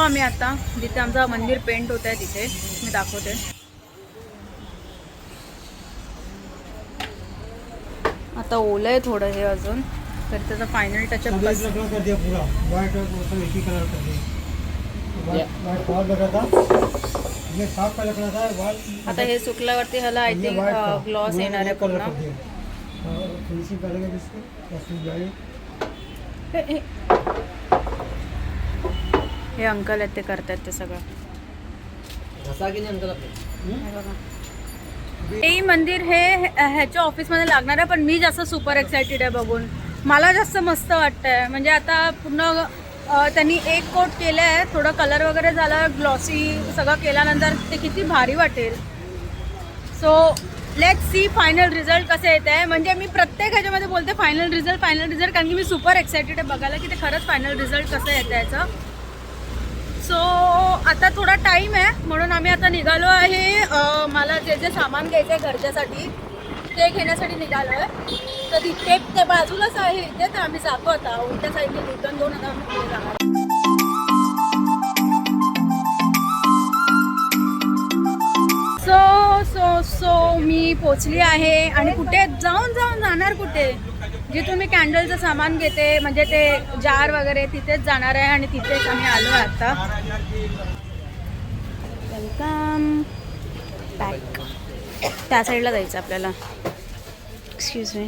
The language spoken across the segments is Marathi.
आम्ही आता जिथे आमचं मंदिर पेंट होत आहे तिथे. मी दाखवते. आता ओलं आहे थोडं हे अजून. तर त्याचा फायनल टचअप व्हाइट आता हे सुकल्यावरती ह्याला आय थिंक ग्लॉस येणार आहे पूर्ण. हे. हे- अंकल आहेत ते करतात ते सगळं. हे बघा. हे मंदिर हे ह्याच्या ऑफिसमध्ये लागणार आहे पण मी जास्त सुपर एक्सायटेड आहे बघून. मला जास्त मस्त वाटतंय. म्हणजे आता पूर्ण अ, त्यांनी एक कोट केलं आहे थोडं कलर वगैरे झाला ग्लॉसी सगळं केल्यानंतर ते किती भारी वाटेल. So let see final result कसं येत आहे. म्हणजे मी प्रत्येक ह्याच्यामध्ये बोलते फायनल रिझल्ट फायनल रिझल्ट कारण की मी सुपर एक्सायटेड आहे बघायला की ते खरंच फायनल रिझल्ट कसं येतं याचं. सो आता थोडा टाईम आहे. म्हणून आम्ही आता निघालो आहे मला जे जे सामान घ्यायचं आहे घरच्यासाठी ते घेण्यासाठी निघालो आहे. तर तिथे ते बाजूलाच आहे इथे तर आम्ही जातो आता. उलट्या साईडने रिटर्न दोन आता आम्ही पुढे जाणार सो सो सो मी पोचली आहे. आणि कुठे? जाऊन जाऊन जाणार कुठे? जिथून मी कॅन्डलचं सामान घेते म्हणजे ते जार वगैरे तिथेच जाणार आहे आणि तिथेच आम्ही आलो आहे आता. वेलकम बॅक त्या साईडला जायचं आपल्याला. एक्सक्यूज मी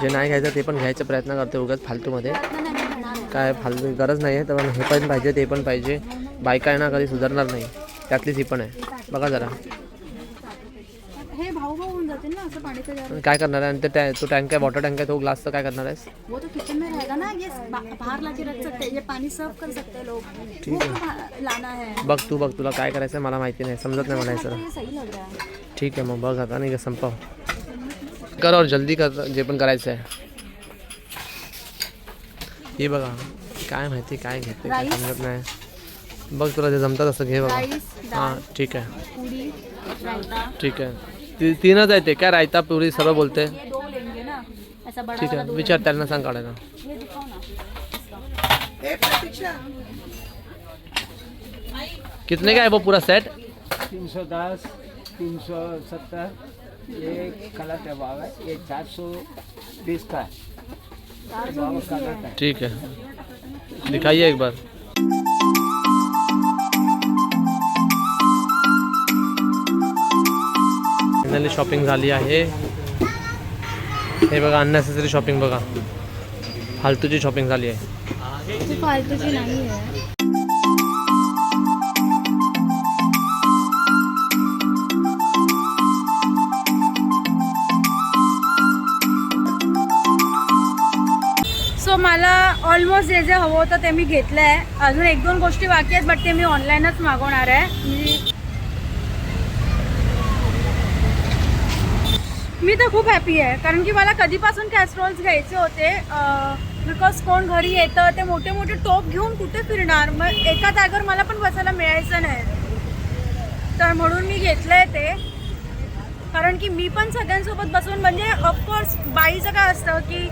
जे नाही घ्यायचं ते पण घ्यायचा प्रयत्न करते उगाच फालतूमध्ये. काय फालतू गरज नाही आहे तर हे पण पाहिजे ते पण पाहिजे. बायका आहे ना कधी सुधारणार नाही. त्यातलीच ही पण आहे. बघा जरा. हे भाऊ भाऊ होऊन जातील ना असं पाणीचं जार. आणि काय करणार आहे? आणि ते टॅ- तो टँक आहे वॉटर टँक आहे तो ग्लास काय करणार आहेस? वो तो किचन में रहेगा ना ये बा- बाहर लाके रख सकते हैं ये पानी सर्व कर सकते हैं लोग। वो क्यों बा- लाना है। बघ तू बघ तुला काय करायचं आहे मला माहिती नाही समजत नाही मला हे सर ये सही लग रहा है। ठीक आहे मग बघ आता नाही का संपव कर और जल्दी कर जे पण करायचं आहे हे बघा काय माहिती काय घेते काय? समजत नाही. बघ तुला जे जमतं तसं घे बघा हाँ ठीक आहे पूरी रायता। ठीक आहे ती तीनच आहे ते काय? रायता पुरी सर्व बोलते? ये दो लेंगे ना। ऐसा बड़ा ठीक आहे विचार त्यांना सांग काढायला कितने का है वो पूरा सेट तीन सौ दस तीन सौ सत्तर। ये कलर दबाव है। ये चार सौ बीस का है। ठीक है। दिखाइए एक बार। फायनली शॉपिंग झाली आहे. हे बघा अननेसेसरी शॉपिंग बघा. फालतूची शॉपिंग झाली आहे. फालतूची नाही आहे. सो मला ऑलमोस्ट जे जे हवं होतं ते मी घेतलं आहे अजून एक दोन गोष्टी बाकी आहेत बट ते मी ऑनलाईनच मागवणार आहे. मी मी तर खूप हॅपी आहे. कारण की मला कधीपासून कॅस्ट्रॉल्स घ्यायचे होते बिकॉज कोण घरी येतं ते मोठे मोठे टोप घेऊन कुठे फिरणार? मग एका जागेवर मला पण बसायला मिळायचं नाही. तर म्हणून मी घेतलं आहे ते. कारण की मी पण सगळ्यांसोबत बसून म्हणजे ऑफकोर्स बाईचं काय असतं की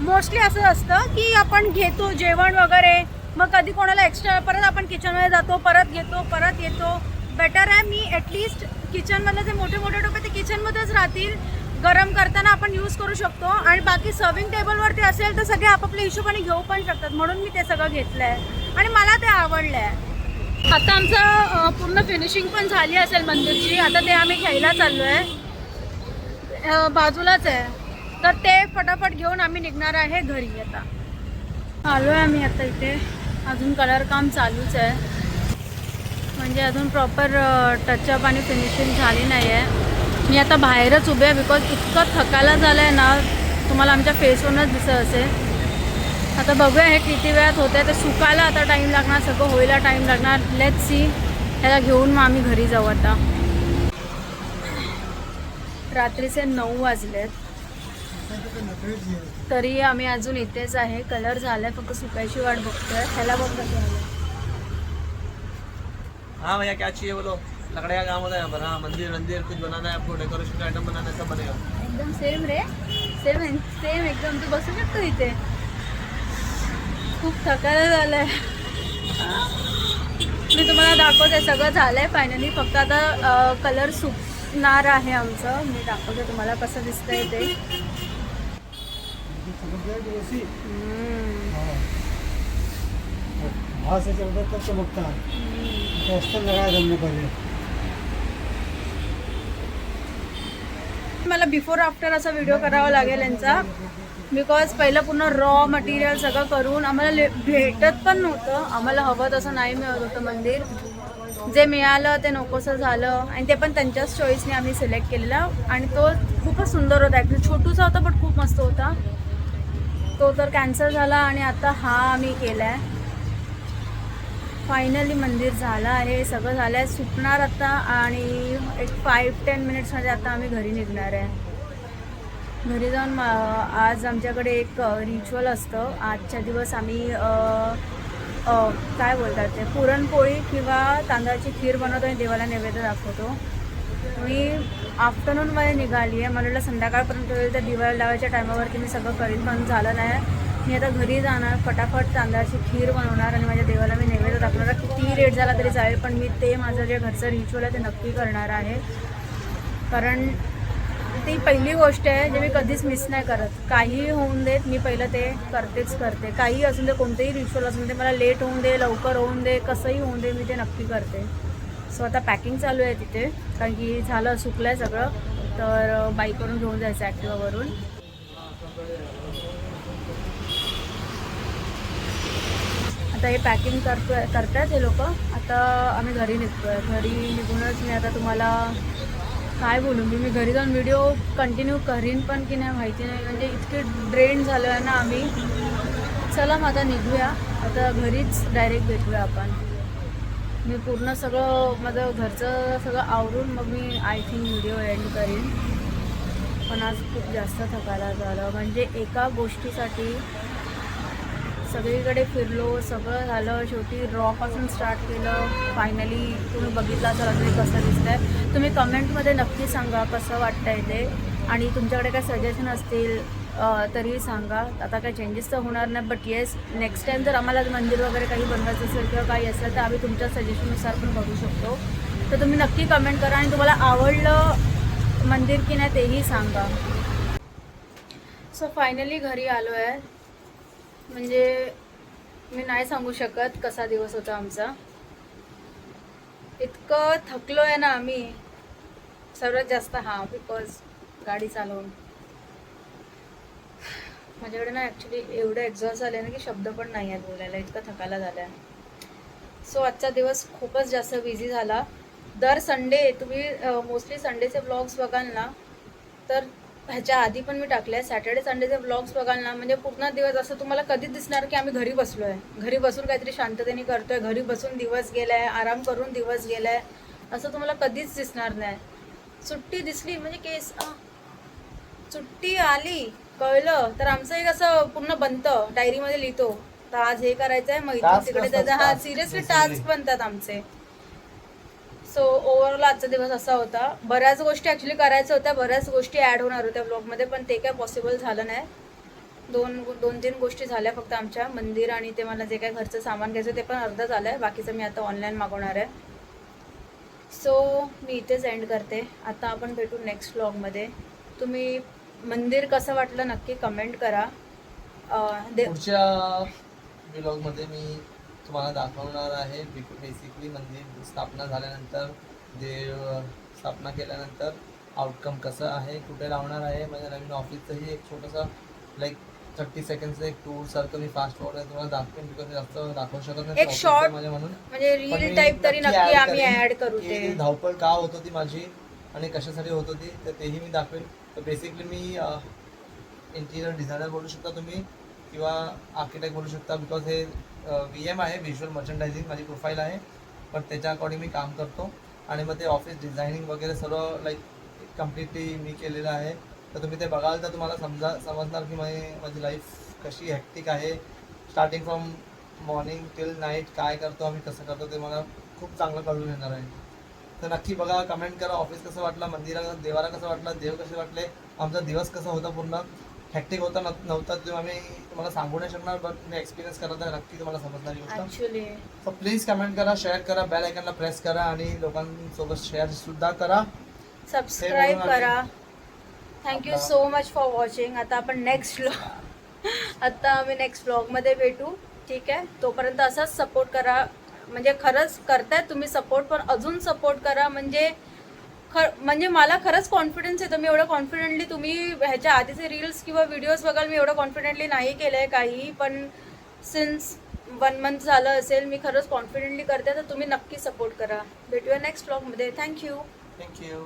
मोस्टली असं असतं की आपण घेतो जेवण वगैरे. मग कधी कोणाला एक्स्ट्रा परत आपण किचनमध्ये जातो परत घेतो परत येतो. बेटर आहे मी ॲटलिस्ट किचनमधले जे मोठे मोठे टोपे ते किचनमध्येच राहतील. गरम करताना आपण यूज करू शकतो. आणि बाकी सर्विंग टेबलवरती असेल तर सगळे आपापल्या हिशोबाने घेऊ पण शकतात. म्हणून मी ते सगळं घेतलं आहे आणि मला ते आवडलं आहे आता आमचं पूर्ण फिनिशिंग पण झाली असेल मंदिरची. आता ते आम्ही घ्यायला चाललो आहे बाजूलाच आहे. तर ते फटाफट घेऊन आम्ही निघणार आहे घरी आता. आलो आहे आम्ही आता इथे. अजून कलर काम चालूच आहे. म्हणजे अजून प्रॉपर टचअप आणि फिनिशिंग झाली नाही आहे मी आता बाहेरच उभे आहे बिकॉज इतकं थकायला झालं आहे ना तुम्हाला आमच्या फेसवरूनच दिसत असेल. आता बघूया हे किती वेळात होत आहे ते सुकायला आता टाईम लागणार सगळं होईला टाईम लागणार. लेट सी ह्याला घेऊन मग आम्ही घरी जाऊ आता. रात्रीचे नऊ वाजलेत. तरी आम्ही अजून इथेच आहे. कलर झालाय फक्त सुकायची वाट बघतोय. ह्याला बघ कसं झालं हाँ भैया क्या चाहिए बोलो? लकड़े का काम होता है यहाँ पर? हाँ मंदिर मंदिर कुछ बनाना है आपको डेकोरेशन का आइटम बनाना है सब बनेगा। एकदम सेम रे सेम सेम एकदम तू बसू शकतो इथे? खूप थकायला झालंय. मी तुम्हाला दाखवते सगळं झालंय फायनली फक्त आता कलर सुकणार आहे आमचं. मी दाखवते तुम्हाला कसं दिसतंय ते. चमकता मला बिफोर आफ्टर असा व्हिडिओ करावा लागेल यांचा. बिकॉज पहिलं पूर्ण रॉ मटेरियल सगळं करून आम्हाला ले- भेटत पण नव्हतं. आम्हाला हवं तसं नाही मिळत होतं मंदिर. जे मिळालं ते नकोसं झालं. आणि ते पण त्यांच्याच चॉईसने आम्ही सिलेक्ट केलेला. आणि तो खूपच सुंदर होता. ॲक्च्युली छोटूसा होता बट खूप मस्त होता. तो तर कॅन्सल झाला आणि आता हा आम्ही केला आहे फायनली मंदिर झालं आहे सगळं झालं आहे. सुटणार आता आणि एक फाईव्ह टेन मिनिट्समध्ये आता आम्ही घरी निघणार आहे. घरी जाऊन मा- आज आमच्याकडे एक रिच्युअल असतं. आजच्या दिवस आम्ही काय बोलतात ते? पुरणपोळी किंवा तांदळाची खीर बनवतो आणि देवाला नैवेद्य दाखवतो. मी आफ्टरनूनमध्ये निघाली आहे मला वाटलं संध्याकाळपर्यंत होईल तर दिवाळी लावायच्या टायमावरती मी सगळं करीन पण झालं नाही. मी आता घरी जाणार फटाफट तांदळाची खीर बनवणार आणि माझ्या देवाला मी नैवेद्य दाखवणार. किती रेट झाला तरी चालेल पण मी ते माझं जे घरचं रिच्युअल आहे ते नक्की करणार आहे. कारण ती पहिली गोष्ट आहे जे मी कधीच मिस नाही करत. काहीही होऊन देत मी पहिलं ते करतेच करते. काही असून दे कोणतेही रिच्युअल असून दे मला लेट होऊन दे लवकर होऊन दे कसंही होऊन दे मी ते नक्की करते. सो आता पॅकिंग चालू आहे तिथे. कारण की झालं सुकलं आहे सगळं. तर बाईकवरून घेऊन जायचं ॲक्टिवावरून आता हे पॅकिंग करतोय करतायत हे लोक. आता आम्ही घरी निघतोय. घरी निघूनच मी आता तुम्हाला काय बोलू मी मी घरी जाऊन व्हिडिओ कंटिन्यू करीन पण की नाही माहिती नाही. म्हणजे इतके ड्रेन झालो आहे ना आम्ही. चला मग आता निघूया. आता घरीच डायरेक्ट भेटूया आपण. मी पूर्ण सगळं माझं घरचं सगळं आवरून मग मी आय थिंक व्हिडिओ एंड करीन. पण आज खूप जास्त थकायला झालं. म्हणजे एका गोष्टीसाठी सगळीकडे फिरलो सगळं झालं. शेवटी रॉपासून स्टार्ट केलं. फायनली तुम्ही बघितलं तर अजून कसं दिसतंय. तुम्ही कमेंटमध्ये नक्की सांगा कसं वाटतंय ते. आणि तुमच्याकडे काय सजेशन असतील तरी सांगा. आता काय चेंजेस तर होणार नाही बट येस नेक्स्ट टाईम जर आम्हाला मंदिर वगैरे काही बनवायचं असेल किंवा काही असेल तर आम्ही तुमच्या सजेशननुसार पण बघू शकतो. तर तुम्ही नक्की कमेंट करा आणि तुम्हाला आवडलं मंदिर की नाही तेही सांगा. सो फायनली घरी आलो आहे म्हणजे मी नाही सांगू शकत कसा दिवस होता आमचा. इतकं थकलो आहे ना आम्ही. सर्वात जास्त हा बिकॉज गाडी चालवून. माझ्याकडे ना ॲक्च्युली एवढं एक्झॉस्ट झालं ना की शब्द पण नाही आहेत बोलायला. इतकं थकायला झालं आहे सो आजचा दिवस खूपच जास्त बिझी झाला. दर संडे तुम्ही मोस्टली संडेचे ब्लॉग्स बघाल ना तर ह्याच्या आधी पण मी टाकले सॅटर्डे संडेचे ब्लॉग्स बघाल ना म्हणजे पूर्ण दिवस असं तुम्हाला कधीच दिसणार की आम्ही घरी बसलो आहे घरी बसून काहीतरी शांततेने करतोय घरी बसून दिवस गेलाय आराम करून दिवस गेलाय असं तुम्हाला कधीच दिसणार नाही. सुट्टी दिसली म्हणजे केस आ, सुट्टी आली कळलं तर आमचं एक असं पूर्ण बनतं डायरीमध्ये लिहितो. तर आज हे करायचं आहे मग तिकडे जायचं. हा सिरियसली. टास्क बनतात आमचे. सो ओव्हरऑल आजचा दिवस असा होता. बऱ्याच गोष्टी ॲक्च्युली करायच्या होत्या बऱ्याच गोष्टी ॲड होणार होत्या ब्लॉगमध्ये पण ते काय पॉसिबल झालं नाही. दोन दोन तीन गोष्टी झाल्या फक्त आमच्या. मंदिर आणि ते मला जे काय घरचं सामान घ्यायचं ते पण अर्धं झालं आहे बाकीचं मी आता ऑनलाईन मागवणार आहे. सो मी इथेच एंड करते. आता आपण भेटू नेक्स्ट ब्लॉगमध्ये तुम्ही मंदिर कसं वाटलं नक्की कमेंट करा. दे पुढच्या ब्लॉगमध्ये मी तुम्हाला दाखवणार आहे. बेसिकली मंदिर स्थापना झाल्यानंतर देव स्थापना केल्यानंतर आउटकम कसं आहे कुठे लावणार आहे? माझ्या नवीन ऑफिसचंही एक छोटंसं लाईक थर्टी सेकंडचं एक टूर सारखं मी फास्ट फॉरवर्ड तुम्हाला दाखवेन बिकॉज जास्त दाखवू शकत नाही. एक माझ्या म्हणून. म्हणजे रील टाईप तरी नक्की आम्ही ॲड करू ते. धावपळ का होत होती माझी आणि कशासाठी होत होती तर तेही मी दाखवेन. तर बेसिकली मी इंटिरियर डिझायनर बोलू शकता तुम्ही किंवा आर्किटेक्ट बोलू शकता बिकॉज हे व्ही एम आहे व्हिज्युअल मर्चंडायझिंग माझी प्रोफाईल आहे. पण त्याच्या अकॉर्डिंग मी काम करतो. आणि मग ते ऑफिस डिझायनिंग वगैरे सर्व लाईक कम्प्लिटली मी केलेलं आहे. तर तुम्ही ते बघाल तर तुम्हाला समजा समजणार की माझी माझी लाईफ कशी हॅक्टिक आहे. Starting from morning till night काय करतो आम्ही कसं करतो ते मला खूप चांगलं कळून येणार आहे. तर नक्की बघा कमेंट करा. ऑफिस कसं वाटलं? मंदिरा देवाला कसं वाटलं? देव कसे वाटले? आमचा दिवस कसा होता पूर्ण? हॅक्टिक होता नव्ह- नव्हता ते आम्ही तुम्हाला सांगू नाही शकणार बट तुम्ही एक्सपिरियन्स करा तर नक्की तुम्हाला समजणार गोष्ट. ऍक्च्युली सो प्लीज कमेंट करा शेअर करा बेल आयकनला प्रेस करा आणि लोकांसोबत शेअर सुद्धा करा. सबस्क्राईब करा. Thank you so much for watching आता आपण नेक्स्ट ब्लॉग आता आम्ही नेक्स्ट ब्लॉगमध्ये भेटू. ठीक आहे? तोपर्यंत असाच सपोर्ट करा. म्हणजे खरंच करताय तुम्ही सपोर्ट पण अजून सपोर्ट करा. म्हणजे खर म्हणजे मला खरंच कॉन्फिडन्स येतो. मी एवढं कॉन्फिडेंटली तुम्ही ह्याच्या आधीचे रील्स किंवा व्हिडिओज बघाल मी एवढं कॉन्फिडेंटली नाही केलं आहे काही. पण सिन्स वन मंथ झालं असेल मी खरंच कॉन्फिडेंटली करते. तर तुम्ही नक्की सपोर्ट करा. भेटूया नेक्स्ट ब्लॉगमध्ये थँक्यू थँक्यू